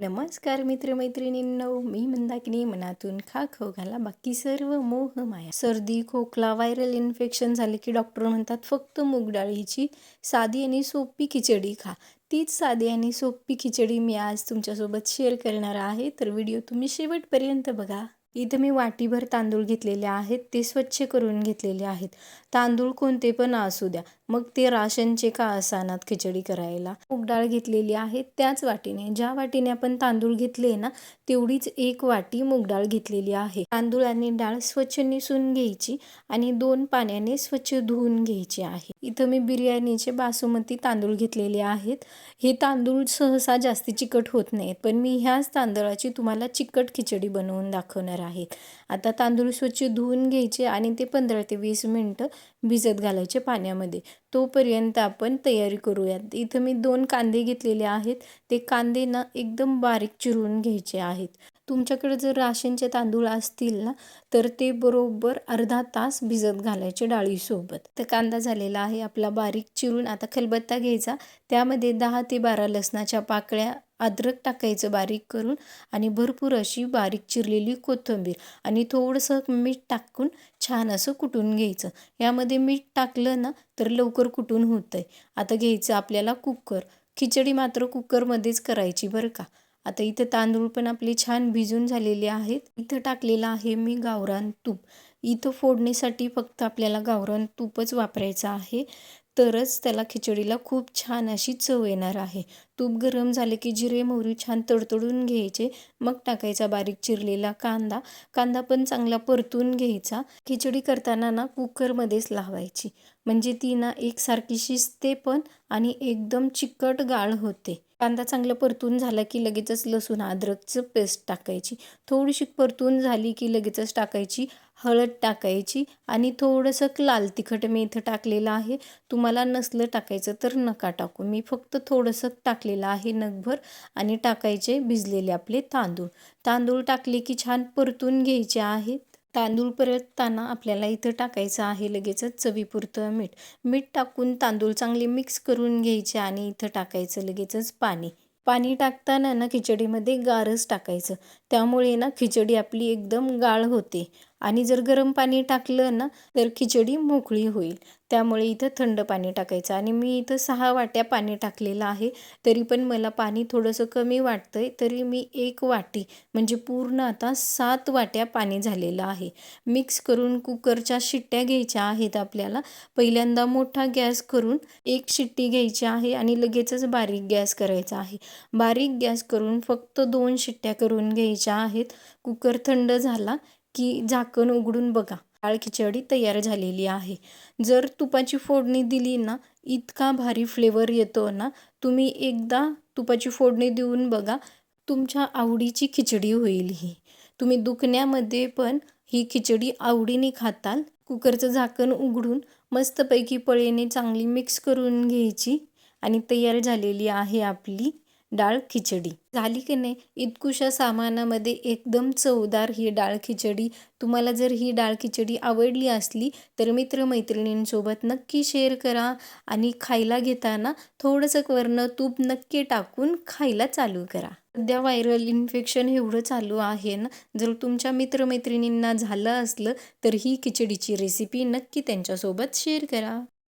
नमस्कार मित्रमैत्रिणींनो मी मंदाकिनी मनातून खा खाऊ घाला. बाकी सर्व मोह माया. सर्दी खोकला व्हायरल इन्फेक्शन झाले की डॉक्टर म्हणतात फक्त मूग डाळीची साधी आणि सोपी खिचडी खा. तीच साधी आणि सोपी खिचडी मी आज तुमच्यासोबत शेअर करणार आहे. तर व्हिडिओ तुम्ही शेवटपर्यंत बघा. इथं मी वाटीभर तांदूळ घेतलेले आहेत. ते स्वच्छ करून घेतलेले आहेत. तांदूळ कोणते पण असू द्या. मग ते राशनचे का असानात खिचडी करायला? मूग डाळ घेतलेली आहे त्याच वाटीने. ज्या वाटीने आपण तांदूळ घेतले ना तेवढीच एक वाटी मूग डाळ घेतलेली आहे. तांदूळ आणि डाळ स्वच्छ निसून घ्यायची आणि दोन पाण्याने स्वच्छ धुवून घ्यायची आहे. इथं मी बिर्याणीचे बासुमती तांदूळ घेतलेले आहेत. हे तांदूळ सहसा जास्ती चिकट होत नाहीत पण मी ह्याच तांदळाची तुम्हाला चिकट खिचडी बनवून दाखवणार आहेत. आता तांदूळ स्वच्छ धुवून घ्यायचे आणि ते पंधरा ते वीस मिनटं भिजत घालायचे पाण्यामध्ये. तोपर्यंत आपण तयारी करूयात. इथं मी दोन कांदे घेतलेले आहेत. ते कांदे ना एकदम बारीक चिरून घ्यायचे आहेत. तुमच्याकडे जर राशनचे तांदूळ असतील ना तर ते बरोबर अर्धा तास भिजत घालायचे डाळीसोबत. तर कांदा झालेला आहे आपला बारीक चिरून आता खलबत्ता घ्यायचा. त्यामध्ये दहा ते बारा लसणाच्या पाकळ्या अद्रक टाकायचं बारीक करून आणि भरपूर अशी बारीक चिरलेली कोथिंबीर आणि थोडंसं मीठ टाकून छान असं कुटून घ्यायचं. यामध्ये मीठ टाकलं ना तर लवकर कुटून होतं आहे आता घ्यायचं आपल्याला कुकर. खिचडी मात्र कुकरमध्येच करायची बरं का. आता इथं तांदूळ पण आपले छान भिजून झालेले आहेत. इथं टाकलेलं आहे मी गावरान तूप. इथं फोडणीसाठी फक्त आपल्याला गावरान तूपच वापरायचं आहे. तरच त्याला खिचडीला खूप छान अशी चव येणार आहे. तूप गरम झाले की जिरे मोहरी छान तडतडून घ्यायचे. मग टाकायचा बारीक चिरलेला कांदा. कांदा पण चांगला परतून घ्यायचा. खिचडी करताना ना कुकरमध्येच लावायची. म्हणजे ती ना एकसारखी शिजते पण आणि एकदम चिकट गाळ होते. कांदा चांगला परतून झाला की लगेचच लसूण अद्रकचं पेस्ट टाकायची. थोडीशी परतून झाली की लगेचच टाकायची. हळद टाकायची आणि थोडंसं लाल तिखट मी इथं टाकलेलं आहे. तुम्हाला नसलं टाकायचं तर नका टाकू. मी फक्त थोडंसं टाकलेला आहे नगभर आणि टाकायचे भिजलेले आपले तांदूळ. तांदूळ टाकले की छान परतून घ्यायचे आहेत. तांदूळ परतताना आपल्याला इथं टाकायचं आहे लगेचच चवीपुरतं मीठ. मीठ टाकून तांदूळ चांगले मिक्स करून घ्यायचे आणि इथं टाकायचं लगेचच पाणी. पाणी टाकताना ना खिचडीमध्ये गारच टाकायचं. त्यामुळे ना खिचडी आपली एकदम गाळ होते. आणि जर गरम पाणी टाकलं ना तर खिचडी मोकळी होईल. त्यामुळे इथं थंड पाणी टाकायचं. आणि मी इथं सहा वाट्या पाणी टाकलेलं आहे. तरी पण मला पाणी थोडंसं कमी वाटतं आहे तरी मी एक वाटी म्हणजे पूर्ण आता सात वाट्या पाणी झालेलं आहे. मिक्स करून कुकरच्या शिट्ट्या घ्यायच्या आहेत आपल्याला. पहिल्यांदा मोठा गॅस करून एक शिट्टी घ्यायची आहे आणि लगेचच बारीक गॅस करायचा आहे. बारीक गॅस करून फक्त दोन शिट्ट्या करून घ्यायच्या आहेत. कुकर थंड झाला की झाकण उघडून बघा. डाळ खिचडी तयार झालेली आहे. जर तुपाची फोडणी दिली ना इतका भारी फ्लेवर येतो ना तुम्ही एकदा तुपाची फोडणी देऊन बघा तुमच्या आवडीची खिचडी होईल ही. तुम्ही दुखण्यामध्ये पण ही खिचडी आवडीने खाताल. कुकरचं झाकण उघडून मस्तपैकी पळीने चांगली मिक्स करून घ्यायची आणि तयार झालेली आहे आपली डाळ खिचडी. झाली की नाही? इतकुशा सामानामध्ये एकदम चवदार ही डाळ खिचडी. तुम्हाला जर ही डाळ खिचडी आवडली असली तर मित्रमैत्रिणींसोबत नक्की शेअर करा आणि खायला घेताना थोडंसं वरनं तूप नक्की टाकून खायला चालू करा. सध्या व्हायरल इन्फेक्शन एवढं चालू आहे ना जर तुमच्या मित्रमैत्रिणींना झालं असलं तर ही खिचडीची रेसिपी नक्की त्यांच्यासोबत शेअर करा.